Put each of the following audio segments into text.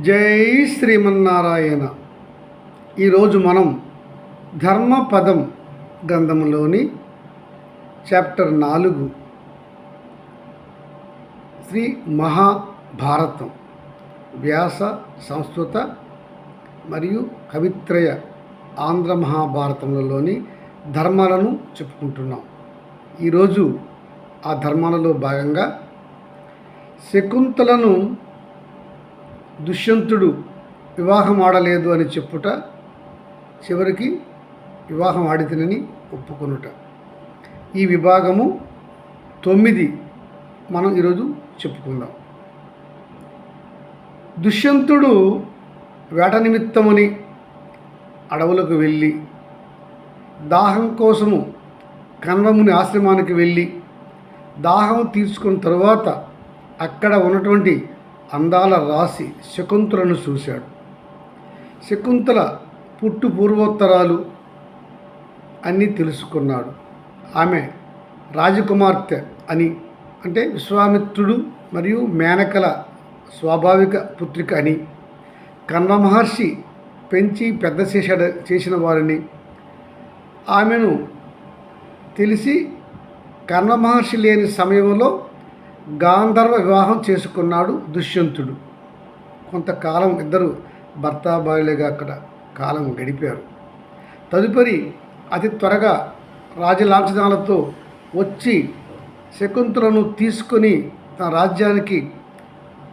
జై శ్రీమన్నారాయణ. ఈరోజు మనం ధర్మపదం గ్రంథంలోని చాప్టర్ నాలుగు. శ్రీ మహాభారతం. వ్యాస సంస్కృత మరియు కవిత్రయ ఆంధ్ర మహాభారతంలోని ధర్మాలను చెప్పుకుంటున్నాం. ఈరోజు ఆ ధర్మాలలో భాగంగా శకుంతలను దుష్యంతుడు వివాహం ఆడలేదు అని చెప్పుట చివరికి వివాహం ఆడితేనని ఒప్పుకొనుట. ఈ విభాగము తొమ్మిది మనం ఈరోజు చెప్పుకుందాం. దుష్యంతుడు వేట నిమిత్తమని అడవులకు వెళ్ళి దాహం కోసము కన్వముని ఆశ్రమానికి వెళ్ళి దాహం తీర్చుకున్న తరువాత అక్కడ ఉన్నటువంటి అందాల రాశి శకుంతలను చూశాడు. శకుంతల పుట్టు పూర్వోత్తరాలు అన్నీ తెలుసుకున్నాడు. ఆమె రాజకుమార్తె అని అంటే విశ్వామిత్రుడు మరియు మేనకల స్వాభావిక పుత్రిక అని కన్వ మహర్షి పెంచి పెద్ద చేశాడు చేసిన వారిని ఆమెను తెలిసి కర్ణ మహర్షి లేని సమయంలో గాంధర్వ వివాహం చేసుకున్నాడు దుష్యంతుడు. కొంతకాలం ఇద్దరు భర్త భార్యలుగా అక్కడ కాలం గడిపారు. తదుపరి అతి త్వరగా రాజలాంఛనాలతో వచ్చి శకుంతలను తీసుకొని తన రాజ్యానికి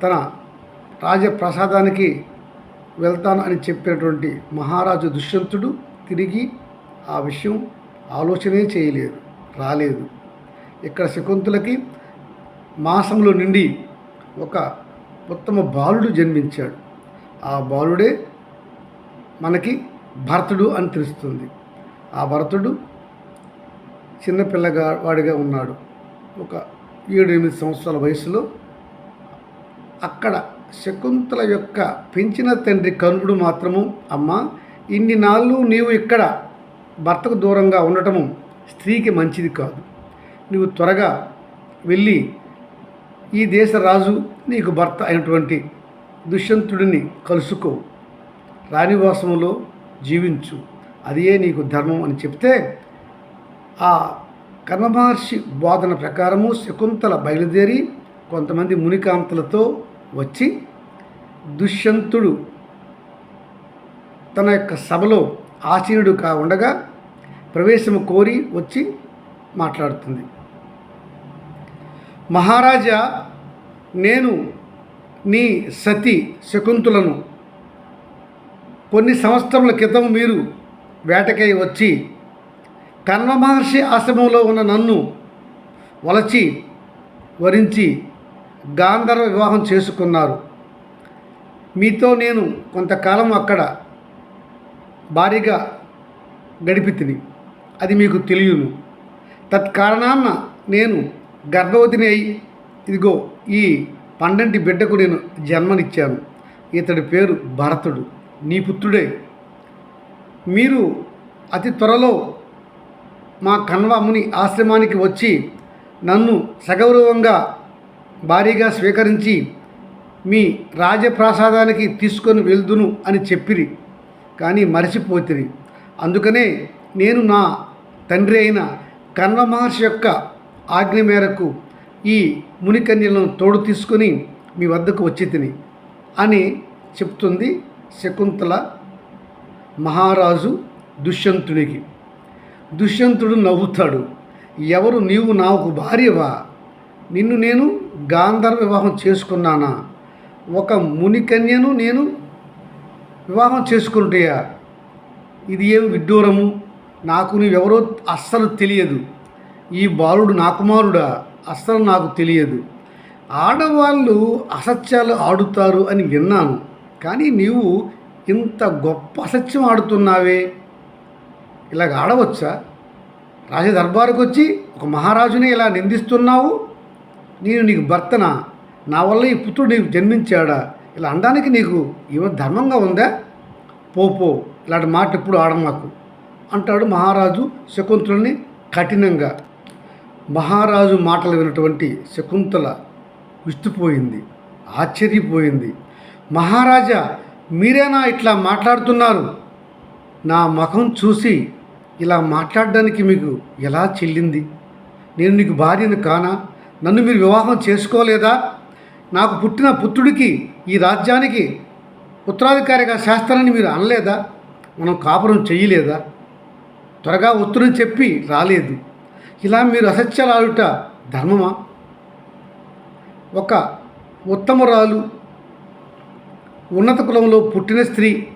తన రాజప్రసాదానికి వెళ్తాను అని చెప్పినటువంటి మహారాజు దుష్యంతుడు తిరిగి ఆ విషయం ఆలోచనే చేయలేదు రాలేదు. ఇక్కడ శకుంతలకి మాసంలో నుండి ఒక ఉత్తమ బాలుడు జన్మించాడు. ఆ బాలుడే మనకి భరతుడు అని తెలుస్తుంది. ఆ భరతుడు చిన్నపిల్లగా వాడిగా ఉన్నాడు. ఒక ఏడు ఎనిమిది సంవత్సరాల వయసులో అక్కడ శకుంతల యొక్క పెంచిన తండ్రి కనుడు మాత్రము అమ్మ ఇన్ని నాళ్ళు నీవు ఇక్కడ భర్తకు దూరంగా ఉండటము స్త్రీకి మంచిది కాదు. నీవు త్వరగా వెళ్ళి ఈ దేశ రాజు నీకు భర్త అయినటువంటి దుష్యంతుడిని కలుసుకో. రాణివాసంలో జీవించు. అదే నీకు ధర్మం అని చెప్తే ఆ కర్ణమహర్షి బోధన ప్రకారము శకుంతల బయలుదేరి కొంతమంది మునికాంతలతో వచ్చి దుష్యంతుడు తన యొక్క సభలో ఆసీనుడు కా ఉండగా ప్రవేశము కోరి వచ్చి మాట్లాడుతుంది. మహారాజా నేను నీ సతి శకుంతులను కొన్ని సంవత్సరముల క్రితం మీరు వేటకై వచ్చి కన్వ మహర్షి ఆశ్రమంలో ఉన్న నన్ను వలచి వరించి గాంధర్వ వివాహం చేసుకున్నారు. మీతో నేను కొంతకాలం అక్కడ భారీగా గడిపి తిని అది మీకు తెలియను. తత్కారణాన నేను గర్భవతిని అయి ఇదిగో ఈ పండంటి బిడ్డకు నేను జన్మనిచ్చాను. ఇతడి పేరు భరతుడు నీ పుత్రుడే. మీరు అతి త్వరలో మా కన్వముని ఆశ్రమానికి వచ్చి నన్ను సగౌరవంగా భారీగా స్వీకరించి మీ రాజప్రాసాదానికి తీసుకొని వెళ్దును అని చెప్పిరి కానీ మరచిపోతిరి. అందుకనే నేను నా తండ్రి అయిన కన్వ మహర్షి యొక్క ఆజ్ఞ మేరకు ఈ మునికన్యలను తోడు తీసుకొని మీ వద్దకు వచ్చి తిని అని చెప్తుంది శకుంతల మహారాజు దుష్యంతునికి. దుష్యంతుడు నవ్వుతాడు. ఎవరు నీవు నాకు భార్యవా? నిన్ను నేను గాంధర్వ వివాహం చేసుకున్నానా? ఒక మునికన్యను నేను వివాహం చేసుకుంటేయా ఇది ఏమి విడ్డూరము? నాకు నీవెవరో అస్సలు తెలియదు. ఈ బాలుడు నా కుమారుడా అస్సలు నాకు తెలియదు. ఆడవాళ్ళు అసత్యాలు ఆడుతారు అని విన్నాను. కానీ నీవు ఇంత గొప్ప అసత్యం ఆడుతున్నావే. ఇలాగ ఆడవచ్చా? రాజ దర్బారుకు వచ్చి ఒక మహారాజుని ఇలా నిందిస్తున్నావు? నేను నీకు భర్తనా? నా వల్ల ఈ పుత్రుడు నీకు జన్మించాడా? ఇలా అనడానికి నీకు ఇవ ధర్మంగా ఉందా? పో పో ఇలాంటి మాట ఎప్పుడు ఆడమాకు అంటాడు మహారాజు శకుంతులని కఠినంగా. మహారాజు మాటలు వినటువంటి శకుంతల విస్తుపోయింది ఆశ్చర్యపోయింది. మహారాజా మీరేనా ఇట్లా మాట్లాడుతున్నారు? నా ముఖం చూసి ఇలా మాట్లాడడానికి మీకు ఎలా చెల్లింది? నేను నీకు భార్యను కానా? నన్ను మీరు వివాహం చేసుకోలేదా? నాకు పుట్టిన పుత్రుడికి ఈ రాజ్యానికి ఉత్తరాధికారిగా శాస్త్రాన్ని మీరు అనలేదా? మనం కాపురం చేయలేదా? త్వరగా ఉత్తరం చెప్పి రాలేదు. ఇలా మీరు అసత్యాలు ధర్మమా? ఒక ఉత్తమరాలు ఉన్నత కులంలో పుట్టిన స్త్రీ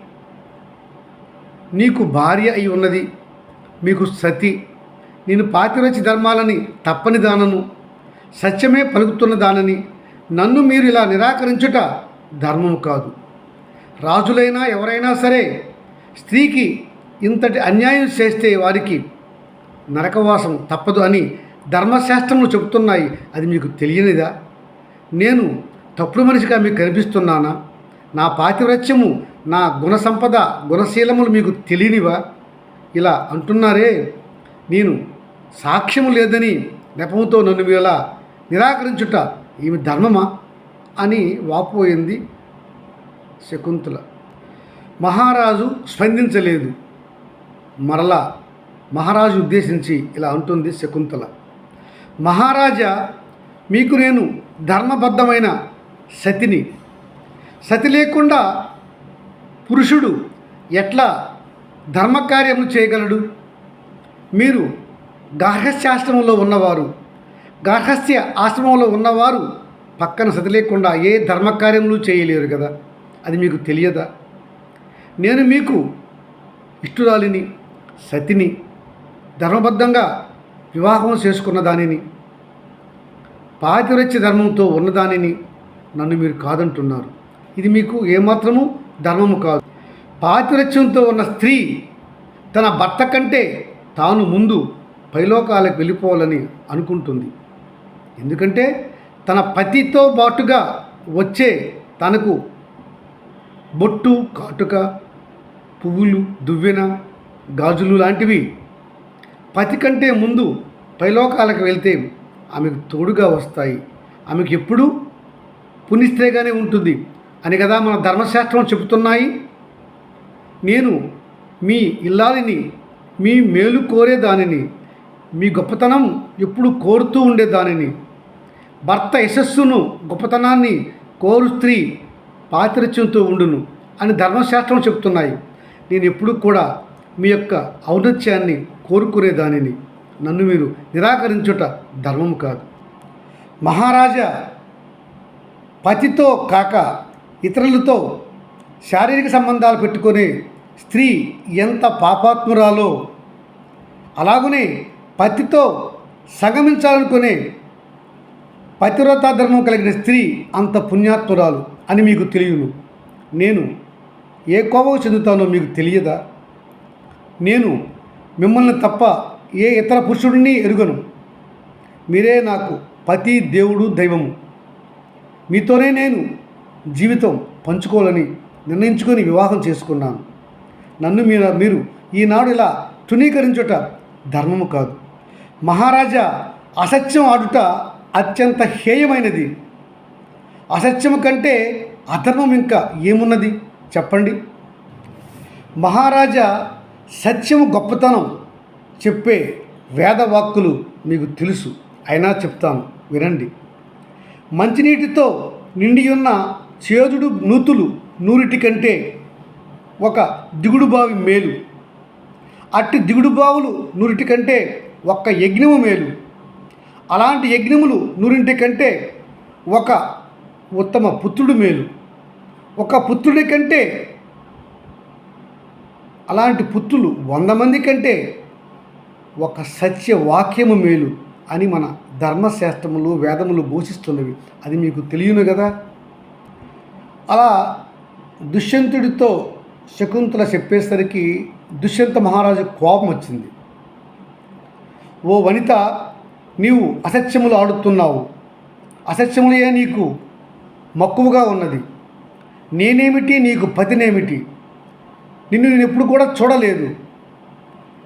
నీకు భార్య అయి ఉన్నది మీకు సతి. నేను పాతిరచి ధర్మాలని తప్పని దానను సత్యమే పలుకుతున్న దానని నన్ను మీరు ఇలా నిరాకరించుట ధర్మము కాదు. రాజులైనా ఎవరైనా సరే స్త్రీకి ఇంతటి అన్యాయం చేస్తే వారికి నరకవాసం తప్పదు అని ధర్మశాస్త్రములు చెబుతున్నాయి. అది మీకు తెలియనిదా? నేను తప్పుడు మనిషిగా మీకు కనిపిస్తున్నానా? నా పాతివ్రత్యము నా గుణ సంపద గుణశీలములు మీకు తెలియనివా? ఇలా అంటున్నారే. నేను సాక్ష్యము లేదని నెపముతో నన్ను ఇలా నిరాకరించుట ఈమె ధర్మమా? అని వాపోయింది శకుంతల. మహారాజు స్పందించలేదు. మరలా మహారాజు ఉద్దేశించి ఇలా అంటుంది శకుంతల. మహారాజా మీకు నేను ధర్మబద్ధమైన సతిని. సతి లేకుండా పురుషుడు ఎట్లా ధర్మకార్యము చేయగలడు? మీరు గార్హస్యాశ్రమంలో ఉన్నవారు గార్హస్య ఆశ్రమంలో ఉన్నవారు పక్కన సతి లేకుండా ఏ ధర్మకార్యములు చేయలేరు కదా? అది మీకు తెలియదా? నేను మీకు ఇష్టురాలిని సతిని ధర్మబద్ధంగా వివాహం చేసుకున్న దానిని పాతివ్రత్య ధర్మంతో ఉన్నదానిని నన్ను మీరు కాదంటున్నారు. ఇది మీకు ఏమాత్రము ధర్మము కాదు. పాతివ్రత్యంతో ఉన్న స్త్రీ తన భర్త కంటే తాను ముందు పైలోకాలకు వెళ్ళిపోవాలని అనుకుంటుంది. ఎందుకంటే తన పతితో పాటుగా వచ్చే తనకు బొట్టు కాటుక పువ్వులు దువ్వెన గాజులు లాంటివి పతి కంటే ముందు పైలోకాలకు వెళ్తే ఆమెకు తోడుగా వస్తాయి. ఆమెకు ఎప్పుడూ పునిస్తేగానే ఉంటుంది. అని కదా మన ధర్మశాస్త్రం చెబుతున్నాయి. నేను మీ ఇల్లాలిని మీ మేలు కోరే దానిని మీ గొప్పతనం ఎప్పుడు కోరుతూ ఉండే దానిని భర్త యశస్సును గొప్పతనాన్ని కోరు స్త్రీ పాతిరత్యంతో ఉండును అని ధర్మశాస్త్రం చెప్తున్నాయి నేను ఎప్పుడు కూడా మీ యొక్క ఔన్నత్యాన్ని కోరుకునే దానిని నన్ను మీరు నిరాకరించుట ధర్మం కాదు. మహారాజా పతితో కాక ఇతరులతో శారీరక సంబంధాలు పెట్టుకునే స్త్రీ ఎంత పాపాత్మురాలో అలాగనే పతితో సంగమించాలనుకునే పతివ్రతా ధర్మం కలిగిన స్త్రీ అంత పుణ్యాత్మురాలు అని మీకు తెలియను. నేను ఏ కోపం చెందుతానో మీకు తెలియదా? నేను మిమ్మల్ని తప్ప ఏ ఇతర పురుషుడిని ఎరుగను. మీరే నాకు పతి దేవుడు దైవము. మీతోనే నేను జీవితం పంచుకోవాలని నిర్ణయించుకొని వివాహం చేసుకున్నాను. నన్ను మీరు మీరు ఈనాడు ఇలా తృణీకరించుట ధర్మము కాదు. మహారాజా అసత్యం ఆడుట అత్యంత హేయమైనది. అసత్యము కంటే అధర్మం ఇంకా ఏమున్నది? చెప్పండి. మహారాజా సత్యము గొప్పతనం చెప్పే వేదవాక్కులు మీకు తెలుసు. అయినా చెప్తాను వినండి. మంచినీటితో నిండి ఉన్న చేదుడు నూతులు నూరిటి కంటే ఒక దిగుడు బావి మేలు. అట్టి దిగుడు బావులు నూరిటి కంటే ఒక్క యజ్ఞము మేలు. అలాంటి యజ్ఞములు నూరింటి కంటే ఒక ఉత్తమ పుత్రుడు మేలు. ఒక పుత్రుడి కంటే అలాంటి పుత్రులు వంద మంది కంటే ఒక సత్య వాక్యము మేలు అని మన ధర్మశాస్త్రములు వేదములు ఘోషిస్తున్నవి అది మీకు తెలియను కదా? అలా దుష్యంతుడితో శకుంతల చెప్పేసరికి దుష్యంత మహారాజు కోపం వచ్చింది. ఓ వనిత నీవు అసత్యములు ఆడుతున్నావు. అసత్యములే నీకు మక్కువగా ఉన్నది. నేనేమిటి? నీకు పతినేమిటి? నిన్ను నేను ఎప్పుడు కూడా చూడలేదు.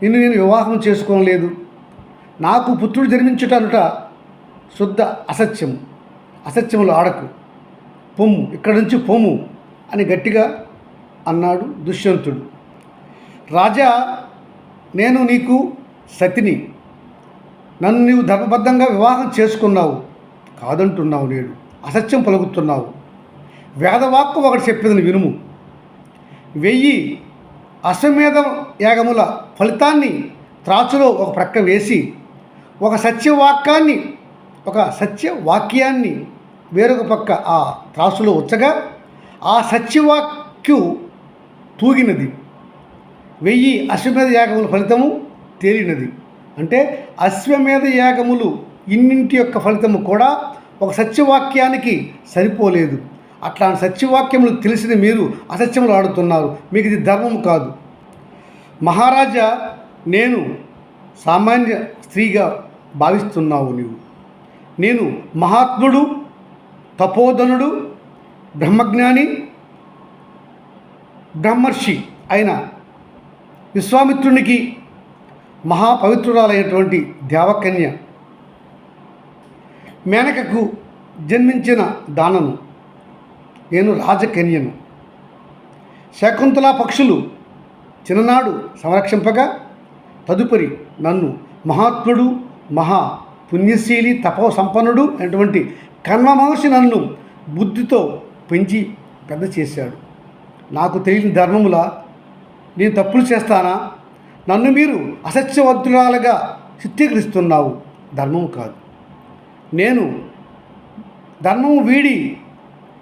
నిన్ను నేను వివాహం చేసుకోలేదు. నాకు పుత్రుడు జన్మించుటనుట శుద్ధ అసత్యం అసత్యములు ఆడకు. పొమ్ము ఇక్కడ నుంచి పొమ్ము అని గట్టిగా అన్నాడు దుష్యంతుడు. రాజా నేను నీకు సతిని. నన్ను నీవు ధర్మబద్ధంగా వివాహం చేసుకున్నావు. కాదంటున్నావు నేడు. అసత్యం పలుకుతున్నావు. వేదవాక్కు ఒకటి చెప్పింది వినుము. వెయ్యి అశ్వమేధ యాగముల ఫలితాన్ని త్రాచులో ఒక ప్రక్క వేసి ఒక సత్యవాక్యాన్ని ఒక సత్యవాక్యాన్ని వేరొక పక్క ఆ త్రాసులో వచ్చగా ఆ సత్యవాక్యు తూగినది. వెయ్యి అశ్వమేధ యాగముల ఫలితము తేలినది. అంటే అశ్వమేధ యాగములు ఇన్నింటి యొక్క ఫలితము కూడా ఒక సత్యవాక్యానికి సరిపోలేదు. అట్లాంటి సత్యవాక్యములు తెలిసిన మీరు అసత్యములు ఆడుతున్నారు. మీకు ఇది ధర్మం కాదు. మహారాజా నేను సామాన్య స్త్రీగా భావిస్తున్నావు నీవు. నేను మహాత్ముడు తపోధనుడు బ్రహ్మజ్ఞాని బ్రహ్మర్షి అయిన విశ్వామిత్రునికి మహాపవిత్రురాలైనటువంటి దేవకన్య మేనకకు జన్మించిన దానను నేను రాజకన్యను. శకుంతల పక్షులు చిన్ననాడు సంరక్షింపగా తదుపరి నన్ను మహాత్ముడు మహా పుణ్యశీలి తపో సంపన్నుడు అటువంటి కన్వ మహర్షి నన్ను బుద్ధితో పెంచి పెద్ద చేశాడు. నాకు తెలియని ధర్మములా నేను తప్పులు చేస్తానా? నన్ను మీరు అసత్యవంతురాలుగా చిత్రీకరిస్తున్నావు. ధర్మము కాదు. నేను ధర్మము వీడి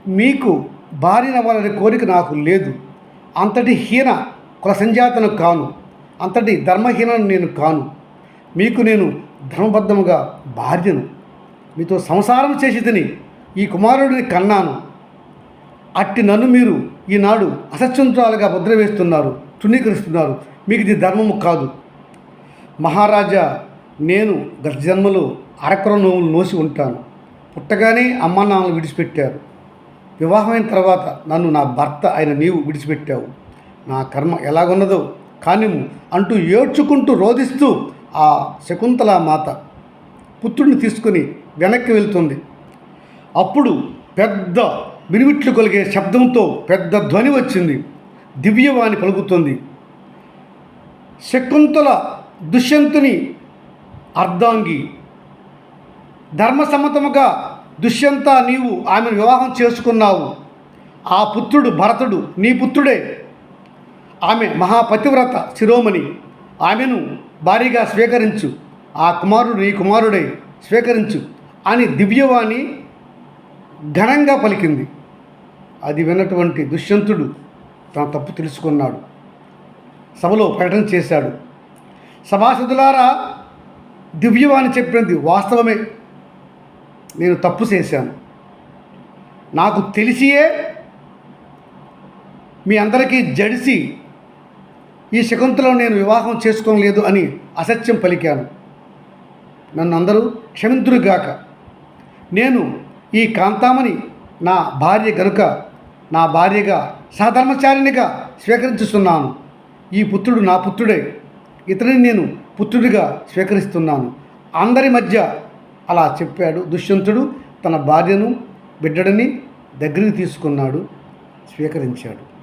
మీకు భార్యనవ్వాలనే కోరిక నాకు లేదు. అంతటి హీన కులసంజాతను కాను. అంతటి ధర్మహీనను నేను కాను. మీకు నేను ధర్మబద్ధముగా భార్యను. మీతో సంసారం చేసి తిని ఈ కుమారుడిని కన్నాను. అట్టి నన్ను మీరు ఈనాడు అసత్యంతురాలుగా ఉద్రవేస్తున్నారు తృణీకరిస్తున్నారు. మీకు ఇది ధర్మము కాదు. మహారాజా నేను గత జన్మలో అరకుర నోములు నోసి ఉంటాను. పుట్టగానే అమ్మ నాన్నలు విడిచిపెట్టారు. వివాహమైన తర్వాత నన్ను నా భర్త అయిన నీవు విడిచిపెట్టావు. నా కర్మ ఎలాగున్నదో కానిము అంటూ ఏడ్చుకుంటూ రోధిస్తూ ఆ శకుంతల మాత పుత్రుడిని తీసుకుని వెనక్కి వెళ్తుంది. అప్పుడు పెద్ద మినిమిట్లు కొలిగే శబ్దంతో పెద్ద ధ్వని వచ్చింది. దివ్యవాణి పలుకుతుంది. శకుంతల దుష్యంతుని అర్ధాంగి ధర్మసమ్మతముగా దుష్యంత నీవు ఆమెను వివాహం చేసుకున్నావు. ఆ పుత్రుడు భరతుడు నీ పుత్రుడే. ఆమె మహాపతివ్రత శిరోమణి. ఆమెను భారీగా స్వీకరించు. ఆ కుమారుడు నీ కుమారుడే స్వీకరించు అని దివ్యవాణి ఘనంగా పలికింది. అది విన్నటువంటి దుష్యంతుడు తన తప్పు తెలుసుకున్నాడు. సభలో ప్రకటన చేశాడు. సభాసదులారా దివ్యవాణి చెప్పినది వాస్తవమే. నేను తప్పు చేశాను. నాకు తెలిసియే మీ అందరికీ జడిసి ఈ శకుంతలో నేను వివాహం చేసుకోలేదు అని అసత్యం పలికాను. నన్ను అందరూ క్షమింతురుగాక. నేను ఈ కాంతామని నా భార్య గనుక నా భార్యగా సహధర్మచారినిగా స్వీకరించుతున్నాను ఈ పుత్రుడు నా పుత్రుడే. ఇతనిని నేను పుత్రుడిగా స్వీకరిస్తున్నాను. అందరి మధ్య అలా చెప్పాడు. దుష్యంతుడు తన భార్యను బిడ్డడిని దగ్గరికి తీసుకున్నాడు స్వీకరించాడు.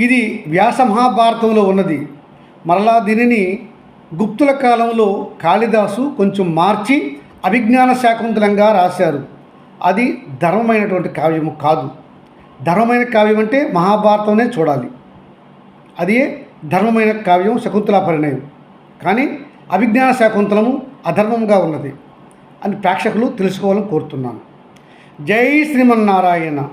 ఇది వ్యాస మహాభారతంలో ఉన్నది. మరలా దీనిని గుప్తుల కాలంలో కాళిదాసు కొంచెం మార్చి అభిజ్ఞాన శాకుంతలంగా రాశారు. అది ధర్మమైనటువంటి కావ్యము కాదు. ధర్మమైన కావ్యం అంటే మహాభారతంనే చూడాలి. అదే ధర్మమైన కావ్యం శకుంతలా పరిణయం కానీ అభిజ్ఞాన శాకుంతలము అధర్మంగా ఉన్నది అని ప్రేక్షకులు తెలుసుకోవాలని కోరుతున్నాను. జై శ్రీమన్నారాయణ.